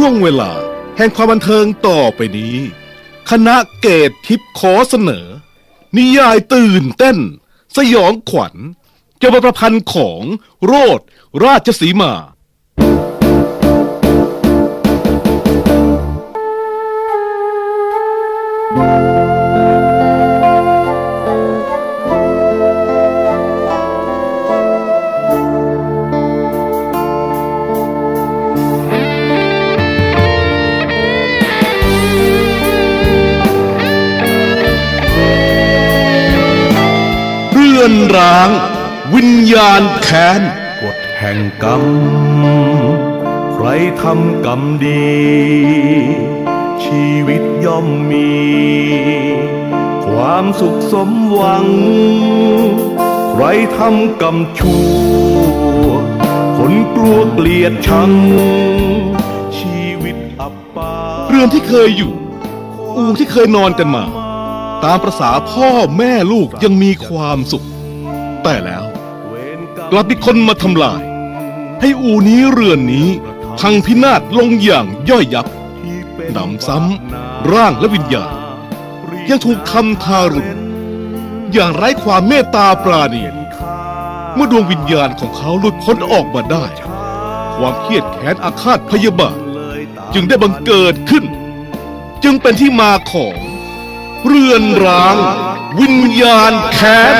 ช่วงเวลา แห่งความบันเทิงต่อไปนี้ คณะเกตทิพย์ขอเสนอ นิยายตื่นเต้น สยองขวัญเกี่ยวกับประพันธ์ของโรดราชสีมา นร้าง วิญญาณแค้นกฎแห่งกรรม ใครทำกรรมดี ชีวิตย่อมมี ความสุขสมหวัง ใครทำกรรมชั่ว คนกลัวเกลียดชัง ชีวิตอับปางเรือนที่เคยอยู่ อู่ที่เคยนอนกันมา ตามประษาพ่อแม่ลูกยังมีความสุข แต่แล้ว กลับมีคนมาทำลาย ให้อูนี้เรือนนี้พังพินาศลงอย่างย่อยยับหนำซ้ำร่างและวิญญาณ ยังถูกทำทารุณอย่างไร้ความเมตตาปราณีเมื่อดวงวิญญาณของเขาหลุดพ้นออกมาได้ ความเครียดแค้นอาฆาตพยาบาทจึงได้บังเกิดขึ้น จึงเป็นที่มาของ เรือนร้าง วิญญาณแค้น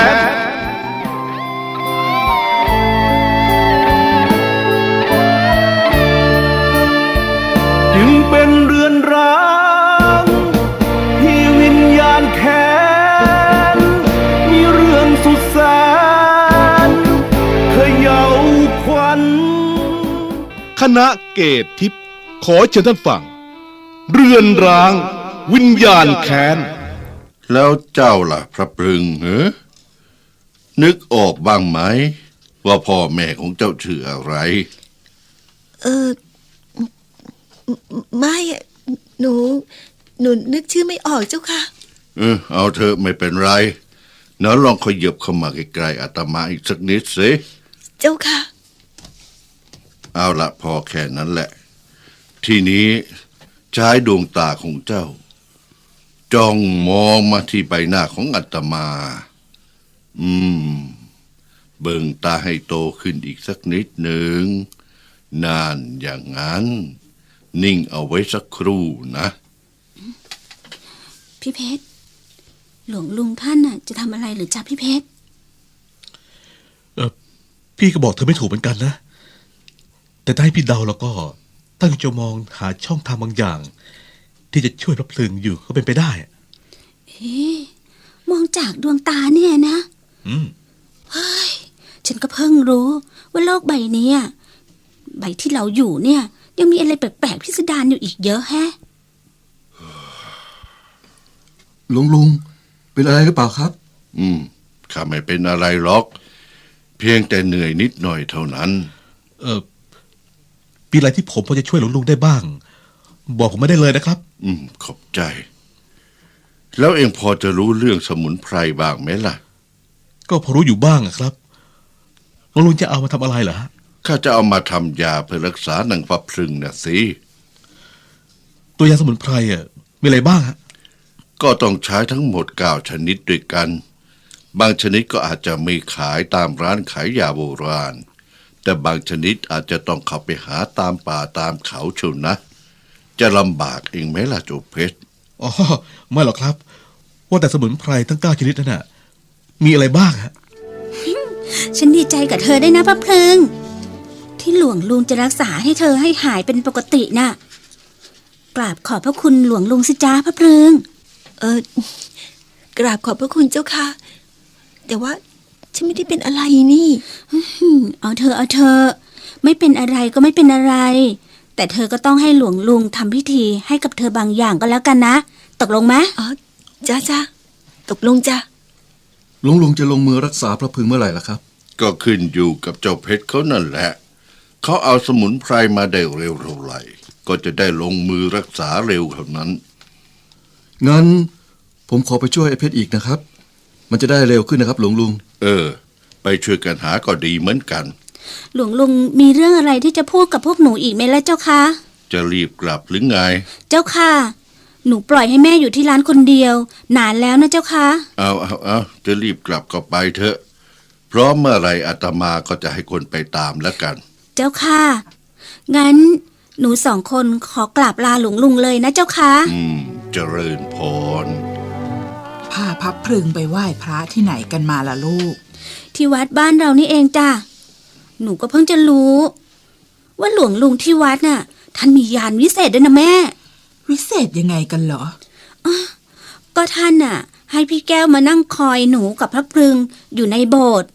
เขย่าขวัญคณะเกตทิพย์ขอเชิญท่านฟัง เรือนร้าง วิญญาณแค้น แล้วเจ้าล่ะ พระพรึงเหรอนึกออกบ้างไหม ว่าพ่อแม่ของเจ้าชื่ออะไร เออไม่อะหนู หนูนึกชื่อไม่ออกเจ้าค่ะ เออเอาเถอะไม่เป็นไรเนาะลองขยับเข้ามาใกล้ๆอาตมาอีกสักนิดสิ เจ้าค่ะ เอาละพอแค่นั้นแหละ ทีนี้ใช้ดวงตาของเจ้า จ้องมองมาที่ใบหน้าของอาตมา อืม เบิ่งตาให้โตขึ้นอีกสักนิดหนึ่ง นานอย่างนั้น นิ่งเอาไว้สักครู่นะ พี่เพชร หลวงลุงท่านน่ะ จะทำอะไรหรือจ๊ะพี่เพชรเออ พี่ก็บอกเธอไม่ถูกเหมือนกันนะ แต่ถ้าให้พี่เดาแล้วก็ตั้งใจมองหาช่องทางบางอย่าง ที่จะช่วยพระเพลิงอยู่ก็เป็นไปได้อะเอ๊ะมองจากดวงตาเนี่ยนะ อืมฉันก็เพิ่งรู้ว่าโลกใบเนี้ยใบที่เราอยู่เนี่ย ยังมีอะไรแปลกๆพิสดารอยู่อีกเยอะแฮะลุงลุงเป็นอะไรหรือเปล่าครับ อืมข้าไม่เป็นอะไรหรอก เพียงแต่เหนื่อยนิดหน่อยเท่านั้น เออปีอะไรที่ผมพอจะช่วยหลวงลุงได้บ้าง บอกผมไม่ได้เลยนะครับ อืม ขอบใจ แล้วเองพอจะรู้เรื่องสมุนไพรบ้างไหมล่ะ ก็พอรู้อยู่บ้างอะครับหลวงลุงจะเอามาทำอะไรเหรอฮะข้าจะเอามาทำยาเพื่อรักษาหนังฟับพรึงนะสิ ตัวยาสมุนไพรอะมีอะไรบ้างฮะก็ต้องใช้ทั้งหมดเก้าชนิดด้วยกัน บางชนิดก็อาจจะไม่ขายตามร้านขายยาโบราณ แต่บางชนิดอาจจะต้องเข้าไปหาตามป่าตามเขาเชียวนะ จะลำบากเองไหมล่ะโจเพชรอ๋อไม่หรอกครับ ว่าแต่สมุนไพรทั้งเก้าชนิดนั้นน่ะมีอะไรบ้างฮะฉันดีใจกับเธอได้นะพระเพลิง ที่หลวงลุงจะรักษาให้เธอให้หายเป็นปกติน่ะกราบขอบพระคุณหลวงลุงสิจ้าพระเพลิง เออกราบขอบพระคุณเจ้าค่ะ แต่ว่าฉันไม่ได้เป็นอะไรนี่เอาเธอเอาเธอ ไม่เป็นอะไรก็ไม่เป็นอะไร แต่เธอก็ต้องให้หลวงลุงทำพิธีให้กับเธอบางอย่างก็แล้วกันนะ ตกลงไหมอ๋อจ้าจ้าตกลงจ้าลุงลุงจะลงมือรักษาพระพึงเมื่อไหร่ล่ะครับ ก็ขึ้นอยู่กับเจ้าเพชรเขานั่นแหละ เขาเอาสมุนไพรมาได้เร็วเท่าไหร่ ก็จะได้ลงมือรักษาเร็วเท่านั้น งั้นผมขอไปช่วยไอ้เพชรอีกนะครับ มันจะได้เร็วขึ้นนะครับ หลวงลุง เออ ไปช่วยกันหาก็ดีเหมือนกัน หลวงลุงมีเรื่องอะไรที่จะพูดกับพวกหนูอีกไหมล่ะเจ้าคะ จะรีบกลับหรือไง เจ้าค่ะ หนูปล่อยให้แม่อยู่ที่ร้านคนเดียว นานแล้วนะเจ้าค่ะเอาเอาเอาจะรีบกลับก็ไปเถอะ เพราะเมื่อไหรอาตมาก็จะให้คนไปตามแล้วกัน เจ้าค่ะ งั้นหนูสองคนขอกราบลาหลวงลุงเลยนะเจ้าค่ะอืม เจริญพร พาพับพรึงไปไหว้พระที่ไหนกันมาล่ะลูก ที่วัดบ้านเรานี่เองจ้ะ หนูก็เพิ่งจะรู้ ว่าหลวงลุงที่วัดน่ะ ท่านมียานวิเศษด้วยนะแม่ วิเศษยังไงกันเหรอก็ท่านน่ะ ให้พี่แก้วมานั่งคอยหนูกับพระพรึงอยู่ในโบสถ์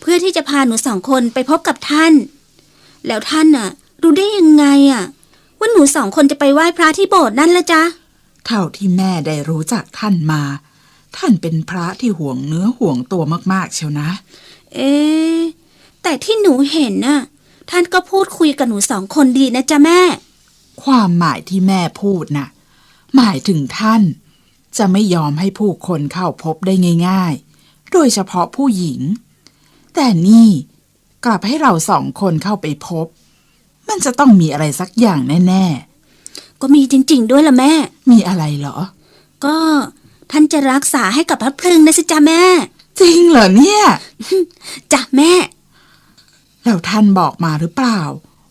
เพื่อที่จะพาหนูสองคนไปพบกับท่าน แล้วท่านน่ะ รู้ได้ยังไงอะว่าหนูสองคนจะไปไหว้พระที่โบสถ์นั่นละจ๊ะ เท่าที่แม่ได้รู้จักท่านมา ท่านเป็นพระที่ห่วงเนื้อห่วงตัวมาก ๆ เชียวนะ เอ๊ะแต่ที่หนูเห็นน่ะ ท่านก็พูดคุยกับหนูสองคนดีนะจ๊ะแม่ ความหมายที่แม่พูดน่ะ หมายถึงท่าน จะไม่ยอมให้ผู้คนเข้าพบได้ง่าย ๆ โดยเฉพาะผู้หญิง แต่นี่กลับให้เราสองคนเข้าไปพบ มันจะต้องมีอะไรสักอย่างแน่ก็มีจริง ๆ ด้วยล่ะแม่ๆมีอะไรเหรอ ก็ ท่านจะรักษาให้กับพระพรึงนะสิจ๊ะแม่ จริงเหรอเนี่ย จ้ะแม่ แล้วท่านบอกมาหรือเปล่า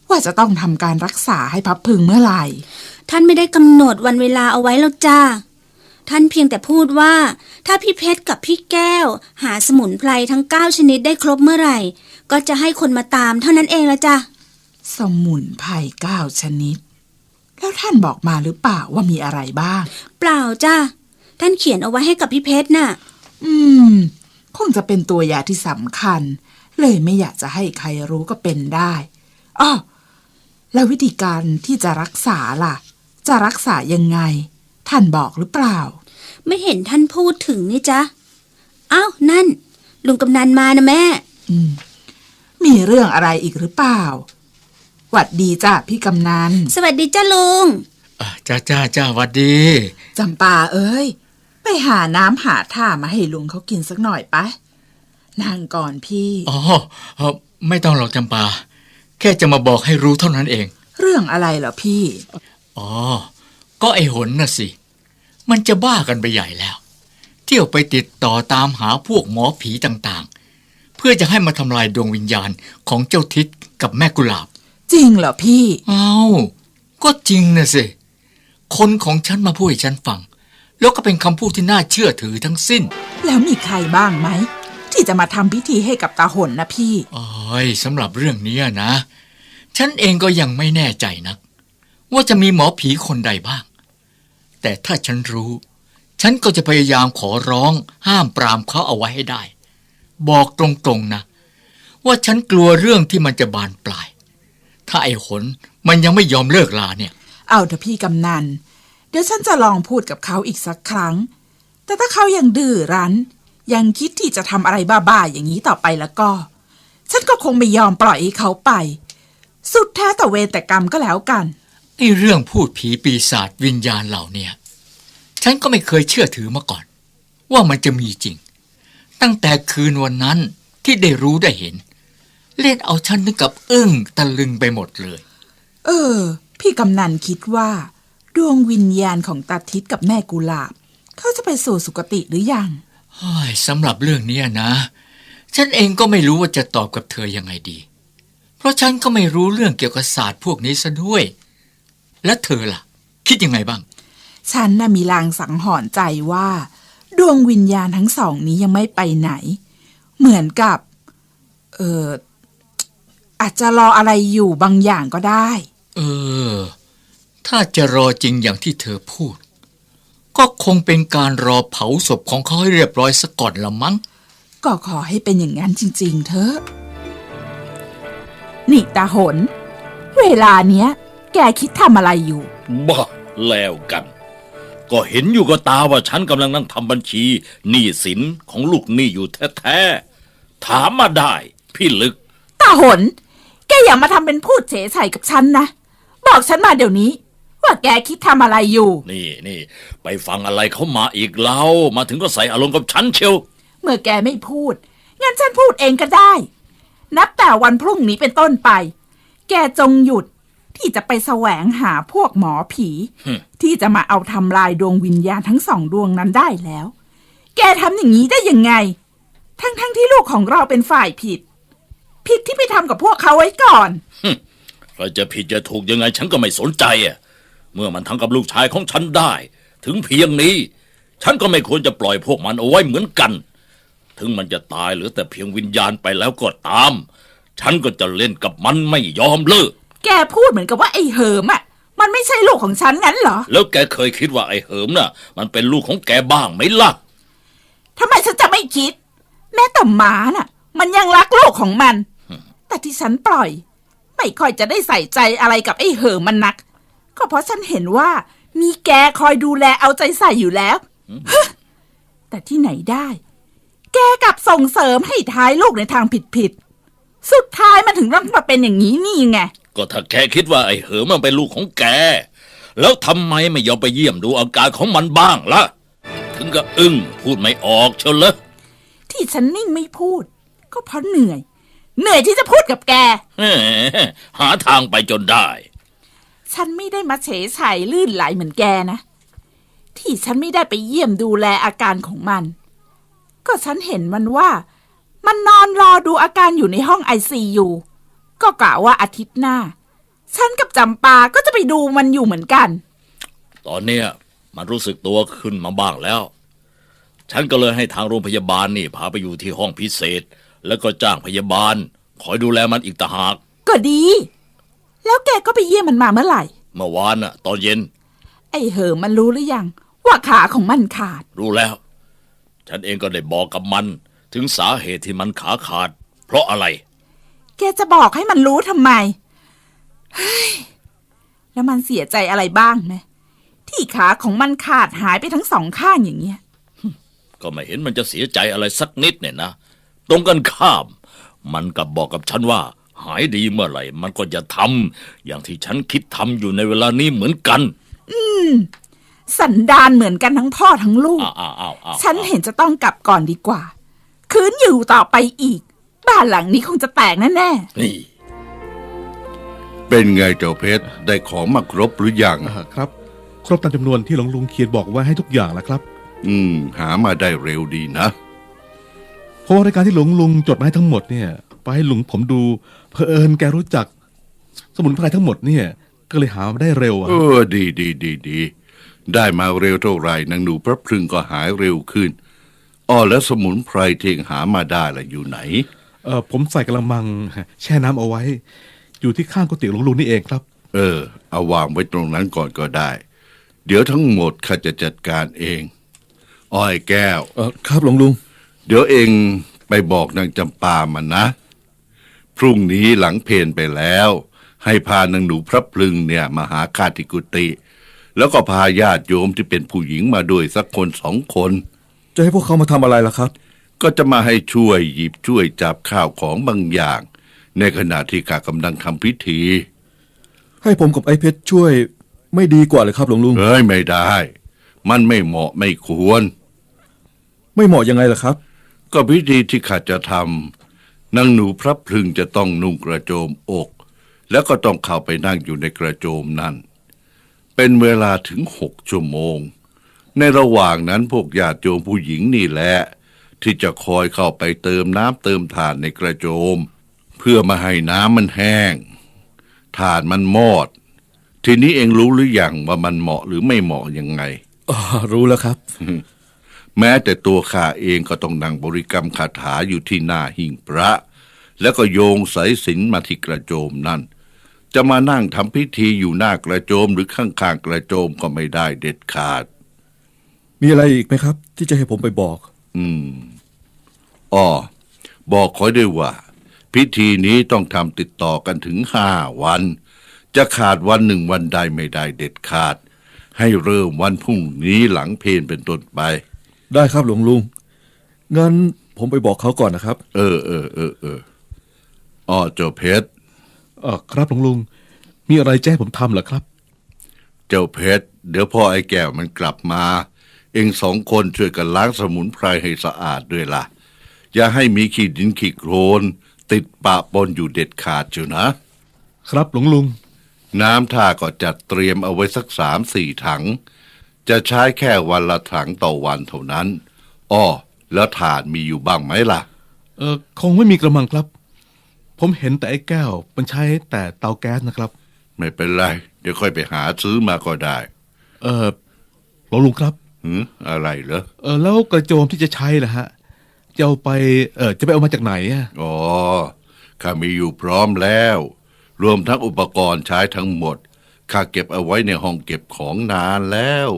ว่าจะต้องทำการรักษาให้พับพึงเมื่อไหร่ ท่านไม่ได้กำหนดวันเวลาเอาไว้แล้วจ้า ท่านเพียงแต่พูดว่า ถ้าพี่เพชรกับพี่แก้ว หาสมุนไพรทั้ง9ชนิดได้ครบเมื่อไหร่ ก็จะให้คนมาตามเท่านั้นเองละจ้ะสมุนไพรเก้าชนิด แล้วท่านบอกมาหรือเปล่าว่ามีอะไรบ้าง เปล่าจ้า ท่านเขียนเอาไว้ให้กับพี่เพชรน่ะ อืม คงจะเป็นตัวยาที่สำคัญ เลยไม่อยากจะให้ใครรู้ก็เป็นได้อ้อแล้ววิธีการที่จะรักษาล่ะ จะรักษายังไง ท่านบอกหรือเปล่า ไม่เห็นท่านพูดถึงนี่จ๊ะอ้าวนั่น ลุงกำนันมานะแม่ อืม มีเรื่องอะไรอีกหรือเปล่าหวัดดีจ้ะพี่กำนัน สวัสดีจ้าลุง อะจ้าจ้าจ้าหวัดดี จำปาเอ้ย ไปหาน้ำหาท่ามาให้ลุงเขากินสักหน่อยปะนั่งก่อนพี่ อ๋อเอ่อไม่ต้องหรอกจำปา แค่จะมาบอกให้รู้เท่านั้นเอง เรื่องอะไรเหรอพี่ อ๋อ ก็ไอหนน่ะสิ มันจะบ้ากันไปใหญ่แล้ว เที่ยวไปติดต่อตามหาพวกหมอผีต่างๆ เพื่อจะให้มาทำลายดวงวิญญาณของเจ้าทิศกับแม่กุหลาบ จริงเหรอพี่ เอาก็จริงนะสิ คนของฉันมาพูดให้ฉันฟัง แล้วก็เป็นคำพูดที่น่าเชื่อถือทั้งสิ้น แล้วมีใครบ้างไหม ที่จะมาทำพิธีให้กับตาหนนะพี่โอ้ยสำหรับเรื่องนี้นะ ฉันเองก็ยังไม่แน่ใจนัก ว่าจะมีหมอผีคนใดบ้าง แต่ถ้าฉันรู้ ฉันก็จะพยายามขอร้องห้ามปรามเขาเอาไว้ให้ได้ บอกตรงๆนะ ว่าฉันกลัวเรื่องที่มันจะบานปลาย ถ้าไอ้หนมันยังไม่ยอมเลิกลาเนี่ย เอาเถอะพี่กำนัน เดี๋ยวฉันจะลองพูดกับเขาอีกสักครั้ง แต่ถ้าเขายังดื้อรั้น ยังคิดที่จะทำอะไรบ้าๆอย่างนี้ต่อไปแล้วก็ ฉันก็คงไม่ยอมปล่อยให้เขาไป สุดแท้แต่เวรแต่กรรมก็แล้วกันไอ้เรื่องพูดผีปีศาจวิญญาณเหล่าเนี้ยฉันก็ไม่เคยเชื่อถือมาก่อน ว่ามันจะมีจริง ตั้งแต่คืนวันนั้นที่ได้รู้ได้เห็น เล่นเอาฉันนึกกับอึ้งตะลึงไปหมดเลย เออ พี่กำนันคิดว่า ดวงวิญญาณของตาทิศกับแม่กุหลาบ เขาจะไปสู่สุคติหรือยังเฮ้ยสำหรับเรื่องเนี้ยนะ ฉันเองก็ไม่รู้ว่าจะตอบกับเธอยังไงดี เพราะฉันก็ไม่รู้เรื่องเกี่ยวกับศาสตร์พวกนี้ซะด้วย และเธอล่ะ คิดยังไงบ้าง ฉันน่ะมีลางสังหรณ์ใจว่า ดวงวิญญาณทั้งสองนี้ยังไม่ไปไหน เหมือนกับ เอออาจจะรออะไรอยู่บางอย่างก็ได้ เออ ถ้าจะรอจริงอย่างที่เธอพูด ก็คงเป็นการรอเผาศพของเขาให้เรียบร้อยซะก่อนละมั้ง ก็ขอให้เป็นอย่างนั้นจริง ๆ เถอะ นี่ตาหน เวลาเนี้ย แกคิดทำอะไรอยู่ บ้าแล้วกัน ก็เห็นอยู่ก็ตาว่าฉันกำลังนั่งทำบัญชีหนี้สินของลูกหนี้อยู่แท้ๆ ถามมาได้ พี่ลึก ตาหน แกอย่ามาทำเป็นพูดเฉยใส่กับฉันนะ บอกฉันมาเดี๋ยวนี้ ว่าแกคิดทำอะไรอยู่ นี่นี่ไปฟังอะไรเขามาอีกเล่ามาถึงก็ใส่อารมณ์กับฉันเชียว เมื่อแกไม่พูด งั้นฉันพูดเองก็ได้ นับแต่วันพรุ่งนี้เป็นต้นไป แกจงหยุดที่จะไปแสวงหาพวกหมอผี ฮึ ที่จะมาเอาทำลายดวงวิญญาณทั้งสองดวงนั้นได้แล้ว แกทำอย่างนี้ได้ยังไง ทั้งๆที่ลูกของเราเป็นฝ่ายผิด ผิดที่ไปทำกับพวกเขาไว้ก่อน ใครจะผิดจะถูกยังไงฉันก็ไม่สนใจอะ เมื่อมันทำกับลูกชายของฉันได้ ถึงเพียงนี้ ฉันก็ไม่ควรจะปล่อยพวกมันเอาไว้เหมือนกัน ถึงมันจะตายเหรือแต่เพียงวิญญาณไปแล้วก็ตาม ฉันก็จะเล่นกับมันไม่ยอมเลิก แกพูดเหมือนกับว่าไอ้เหิมอะ มันไม่ใช่ลูกของฉันงั้นเหรอ แล้วแกเคยคิดว่าไอ้เหิมน่ะ มันเป็นลูกของแกบ้างไหมล่ะทำไมฉันจะไม่คิด แม้แต่หมาน่ะ มันยังรักลูกของมัน แต่ที่ฉันปล่อย ไม่ค่อยจะได้ใส่ใจอะไรกับไอ้เหิมมันนัก ก็เพราะฉันเห็นว่า มีแกคอยดูแลเอาใจใส่อยู่แล้วฮะแต่ที่ไหนได้ แกกลับส่งเสริมให้ท้ายลูกในทางผิดๆ สุดท้ายมันถึงต้องมาเป็นอย่างนี้นี่ไง ก็ถ้าแกคิดว่าไอ้เหิมมันเป็นลูกของแก แล้วทำไมไม่ยอมไปเยี่ยมดูอาการของมันบ้างล่ะ ถึงกับอึ้งพูดไม่ออกเชียวเหรอที่ฉันนิ่งไม่พูด ก็เพราะเหนื่อย เหนื่อยที่จะพูดกับแกแหมหาทางไปจนได้ ฉันไม่ได้มาเฉยไฉลื่นไหลเหมือนแกนะ ที่ฉันไม่ได้ไปเยี่ยมดูแลอาการของมัน ก็ฉันเห็นมันว่า มันนอนรอดูอาการอยู่ในห้องไอซียูก็กะว่าอาทิตย์หน้า ฉันกับจำปาก็จะไปดูมันอยู่เหมือนกัน ตอนเนี้ยมันรู้สึกตัวขึ้นมาบ้างแล้ว ฉันก็เลยให้ทางโรงพยาบาลนี่พาไปอยู่ที่ห้องพิเศษ แล้วก็จ้างพยาบาล คอยดูแลมันอีกต่างหาก ก็ดี แล้วแกก็ไปเยี่ยมมันมาเมื่อไหร่ เมื่อวานน่ะ ตอนเย็น ไอ้เหอมันรู้หรือยัง ว่าขาของมันขาด รู้แล้ว ฉันเองก็ได้บอกกับมัน ถึงสาเหตุที่มันขาขาด เพราะอะไร แกจะบอกให้มันรู้ทำไมเฮ้ยแล้วมันเสียใจอะไรบ้างไหมที่ขาของมันขาดหายไปทั้งสองข้างอย่างเงี้ย ก็ไม่เห็นมันจะเสียใจอะไรสักนิดเนี่ยนะ ตรงกันข้าม มันกลับบอกกับฉันว่า หายดีเมื่อไหร่ มันก็จะทำอย่างที่ฉันคิดทำอยู่ในเวลานี้เหมือนกันสันดานเหมือนกันทั้งพ่อทั้งลูก อ้าวอ้าวอ้าวอ้าวฉันเห็นจะต้องกลับก่อนดีกว่า คืนอยู่ต่อไปอีก บ้านหลังนี้คงจะแตกแน่นี่ เป็นไงเจ้าเพชรได้ของมาครบหรือยัง อ่าครับ ครบตามจำนวนที่หลวงลุงเขียนบอกไว้ให้ทุกอย่างแล้วครับอืม หามาได้เร็วดีนะ เพราะว่ารายการที่หลวงลุงจดมาให้ทั้งหมดเนี่ย ไปให้หลวงผมดู เพอเอิญแกรู้จัก สมุนไพรทั้งหมดเนี่ย ก็เลยหามาได้เร็วอะเออดีดีดีดีได้มาเร็วเท่าไหร่นางหนูพระพรึงก็หายเร็วขึ้นอ้อแล้วสมุนไพรที่หามาได้ล่ะอยู่ไหน เออผมใส่กระมัง แช่น้ำเอาไว้ อยู่ที่ข้างกุฏิหลวงลุงนี่เองครับ เออ เอาวางไว้ตรงนั้นก่อนก็ได้ เดี๋ยวทั้งหมดข้าจะจัดการเอง อ้อยแก้ว เออครับหลวงลุง เดี๋ยวเองไปบอกนางจำปามันนะ พรุ่งนี้หลังเพนไปแล้ว ให้พานางหนูพระพลึงเนี่ยมาหาข้าที่กุฏิแล้วก็พาญาติโยมที่เป็นผู้หญิงมาด้วยสักคนสองคน จะให้พวกเขามาทำอะไรล่ะครับ ก็จะมาให้ช่วยหยิบช่วยจับข้าวของบางอย่าง ในขณะที่ข้ากำลังทำพิธี ให้ผมกับไอ้เพชรช่วยไม่ดีกว่าเลยครับหลวงลุง เอ้ยไม่ได้ มันไม่เหมาะไม่ควร ไม่เหมาะยังไงล่ะครับ ก็พิธีที่ข้าจะทำ นางหนูพระพึงจะต้องนุ่งกระโจมอก แล้วก็ต้องเข้าไปนั่งอยู่ในกระโจมนั่น เป็นเวลาถึงหกชั่วโมง ในระหว่างนั้นพวกญาติโยมผู้หญิงนี่แหละ ที่จะคอยเข้าไปเติมน้ำเติมถ่านในกระโจม เพื่อมาให้น้ำมันแห้งถ่านมันมอด ทีนี้เองรู้หรือยังว่ามันเหมาะหรือไม่เหมาะยังไง อ๋อ รู้แล้วครับ แม้แต่ตัวข้าเองก็ต้องนั่งบริกรรมคาถาอยู่ที่หน้าหิ้งพระ แล้วก็โยงสายสิญจนมาที่กระโจมนั่น จะมานั่งทำพิธีอยู่หน้ากระโจมหรือข้างๆกระโจมก็ไม่ได้เด็ดขาด มีอะไรอีกไหมครับ ที่จะให้ผมไปบอก อืมอ้อบอกขอด้วยว่า พิธีนี้ต้องทำติดต่อกันถึงห้าวัน จะขาดวันหนึ่งวันใดไม่ได้เด็ดขาด ให้เริ่มวันพรุ่งนี้หลังเพลนเป็นต้นไป ได้ครับหลวงลุง งั้นผมไปบอกเขาก่อนนะครับ เออเออเออเอออ้อเจ้าเพชร เออครับหลวงลุง มีอะไรแจ้ให้ผมทำเหรอครับ เจ้าเพชร เดี๋ยวพ่อไอ้แก้วมันกลับมา เองสองคนช่วยกันล้างสมุนไพรให้สะอาดด้วยล่ะ อย่าให้มีขี้ดินขี้โคลนติดปะปนอยู่เด็ดขาดเชียวนะ ครับหลวงลุง น้ำท่าก็จัดเตรียมเอาไว้สักสามสี่ถัง จะใช้แค่วันละถังต่อวันเท่านั้น อ้อ แล้วถ่านมีอยู่บ้างไหมล่ะ เออคงไม่มีกระมังครับ ผมเห็นแต่ไอ้แก้ว มันใช้แต่เตาแก๊สนะครับ ไม่เป็นไร เดี๋ยวค่อยไปหาซื้อมาก็ได้ เออหลวงลุงครับหืมอะไรเหรอ เออแล้วกระโจมที่จะใช้ล่ะฮะ จะเอาไป เออจะไปเอามาจากไหนอะอ๋อ ข้ามีอยู่พร้อมแล้ว รวมทั้งอุปกรณ์ใช้ทั้งหมด ข้าเก็บเอาไว้ในห้องเก็บของนานแล้ว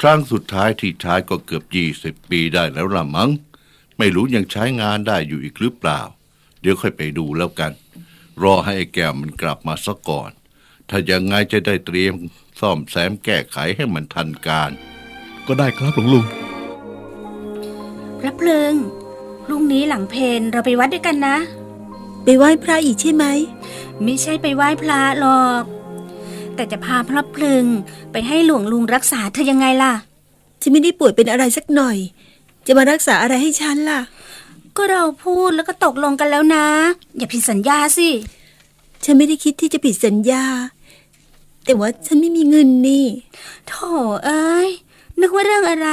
ครั้งสุดท้ายที่ใช้ก็เกือบยี่สิบปีได้แล้วละมั้ง ไม่รู้ยังใช้งานได้อยู่อีกหรือเปล่า เดี๋ยวค่อยไปดูแล้วกัน รอให้ไอ้แก้วมันกลับมาซะก่อน ถ้ายังไงจะได้เตรียมซ่อมแซมแก้ไขให้มันทันการ ก็ได้ครับหลวงลุงพระเพลิงพรุ่งนี้หลังเพนเราไปวัดด้วยกันนะ ไปไหว้พระอีกใช่ไหม ไม่ใช่ไปไหว้พระหรอก แต่จะพาพระเพลิงไปให้หลวงลุงรักษาเธอยังไงล่ะ ฉันไม่ได้ป่วยเป็นอะไรสักหน่อย จะมารักษาอะไรให้ฉันล่ะ ก็เราพูดแล้วก็ตกลงกันแล้วนะ อย่าผิดสัญญาสิ ฉันไม่ได้คิดที่จะผิดสัญญา แต่ว่าฉันไม่มีเงินนี่โถเอ้ย นึกว่าเรื่องอะไร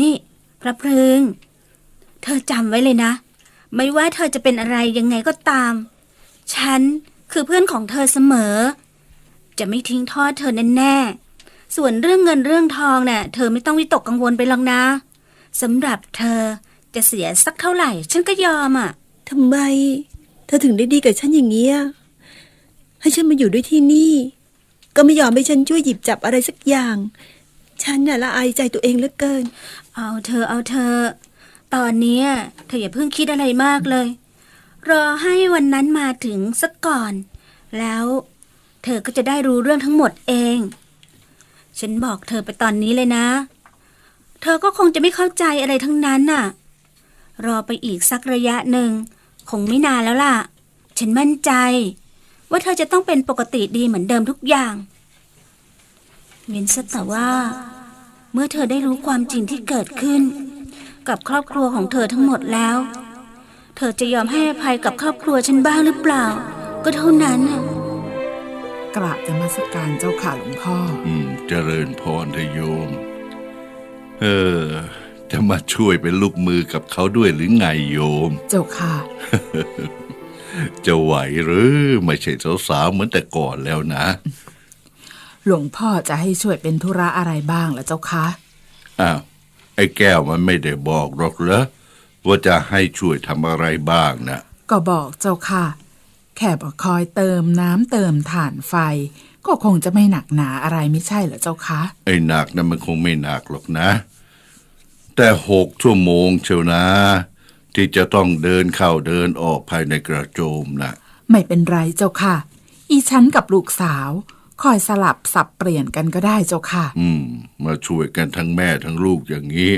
นี่ พระเพลิงเธอจำไว้เลยนะ ไม่ว่าเธอจะเป็นอะไรยังไงก็ตาม ฉันคือเพื่อนของเธอเสมอ จะไม่ทิ้งทอดเธอแน่ๆ ส่วนเรื่องเงินเรื่องทองน่ะ เธอไม่ต้องวิตกกังวลไปหรอกนะสำหรับเธอจะเสียสักเท่าไหร่ ฉันก็ยอมอะทำไม เธอถึงได้ดีกับฉันอย่างเงี้ยให้ฉันมาอยู่ด้วยที่นี่ ก็ไม่ยอมให้ฉันช่วยหยิบจับอะไรสักอย่าง ฉันน่ะละอายใจตัวเองเหลือเกิน เอาเธอเอาเธอ ตอนเนี้ยเธออย่าเพิ่งคิดอะไรมากเลย รอให้วันนั้นมาถึงสักก่อน แล้ว เธอก็จะได้รู้เรื่องทั้งหมดเอง ฉันบอกเธอไปตอนนี้เลยนะ เธอก็คงจะไม่เข้าใจอะไรทั้งนั้นน่ะ รอไปอีกสักระยะหนึ่ง คงไม่นานแล้วล่ะ ฉันมั่นใจ ว่าเธอจะต้องเป็นปกติดีเหมือนเดิมทุกอย่างเว้นซะแต่ว่า เมื่อเธอได้รู้ความจริงที่เกิดขึ้น กับครอบครัวของเธอทั้งหมดแล้ว เธอจะยอมให้อภัยกับครอบครัวฉันบ้างหรือเปล่า ก็เท่านั้นน่ะ กราบนมัสการเจ้าค่ะหลวงพ่อ อืม เจริญพรเถอะโยม เออ จะมาช่วยเป็นลูกมือกับเขาด้วยหรือไงโยม เจ้าค่ะ จะไหวหรือไม่ใช่สาวๆเหมือนแต่ก่อนแล้วนะ หลวงพ่อจะให้ช่วยเป็นธุระอะไรบ้างล่ะเจ้าคะอ้าวไอ้แก้วมันไม่ได้บอกหรอกเหรอว่าจะให้ช่วยทำอะไรบ้างนะก็บอกเจ้าค่ะ แค่บอกคอยเติมน้ำเติมถ่านไฟ ก็คงจะไม่หนักหนาอะไรไม่ใช่เหรอเจ้าคะไอ้หนักนั้นมันคงไม่หนักหรอกนะ แต่หกชั่วโมงเชียวนะ ที่จะต้องเดินเข้าเดินออกภายในกระโจมนะไม่เป็นไรเจ้าค่ะ อีฉันกับลูกสาว คอยสลับสับเปลี่ยนกันก็ได้เจ้าค่ะ อืม มาช่วยกันทั้งแม่ทั้งลูกอย่างนี้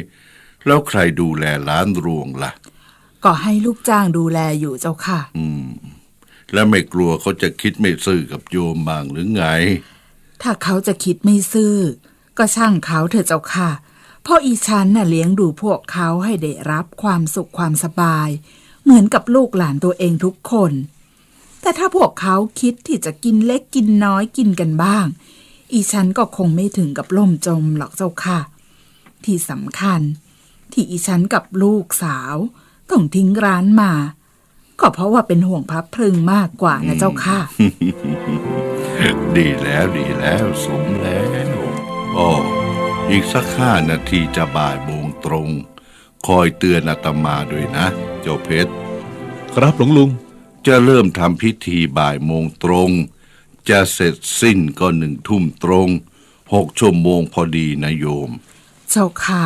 แล้วใครดูแลหล้านรวงล่ะ ก็ให้ลูกจ้างดูแลอยู่เจ้าค่ะ อืม แล้วไม่กลัวเขาจะคิดไม่ซื่อกับโยมบ้างหรือไง ถ้าเขาจะคิดไม่ซื่อ ก็ช่างเขาเถอะเจ้าค่ะเพราะอีฉันน่ะเลี้ยงดูพวกเขาให้ได้รับความสุขความสบาย เหมือนกับลูกหลานตัวเองทุกคน แต่ถ้าพวกเขาคิดที่จะกินเล็กกินน้อยกินกันบ้าง อีฉันก็คงไม่ถึงกับล่มจมหรอกเจ้าค่ะ ที่สำคัญ ที่อีฉันกับลูกสาว ต้องทิ้งร้านมา ก็เพราะว่าเป็นห่วงพระพรึงมากกว่านะเจ้าค่ะ ดีแล้วดีแล้วสมแล้วอ๋ออีกสักห้านาทีจะบ่ายโมงตรง คอยเตือนอาตมาด้วยนะ เจ้าเพชร ครับหลวงลุง จะเริ่มทำพิธีบ่ายโมงตรง จะเสร็จสิ้นก็หนึ่งทุ่มตรงหกชั่วโมงพอดีนะโยม เจ้าค่ะ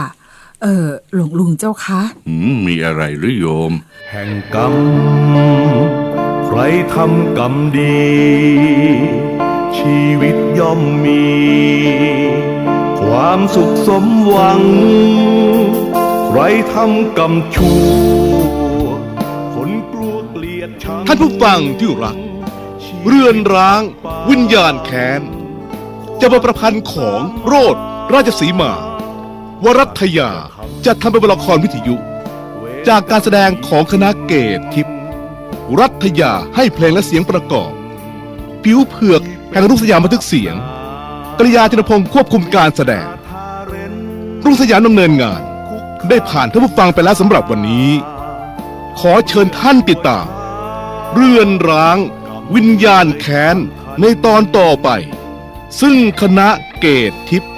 เออหลวงลุงเจ้าคะหืมมีอะไรหรือโยม แห่งกรรม ใครทำกรรมดี ชีวิตย่อมมี ความสุขสมหวัง ใครทำกรรมชั่วคนกลัวเกลียดชังท่านผู้ฟังที่รัก เรือนร้าง วิญญาณแค้นจะบทประพันธ์ของโรดราชสีมา วรัตยาจะทำเป็นละครวิทยุ จากการแสดงของคณะเกตทิพย์รัตยาให้เพลงและเสียงประกอบ ผิวเผือกแห่งรุ่งสยามบันทึกเสียงกริยาธินพงศ์ควบคุมการแสดง รุ่งสยามดำเนินงาน ได้ผ่านท่านผู้ฟังไปแล้วสำหรับวันนี้ ขอเชิญท่านติดตาม เรือนร้าง วิญญาณแค้นในตอนต่อไป ซึ่งคณะเกตทิพย์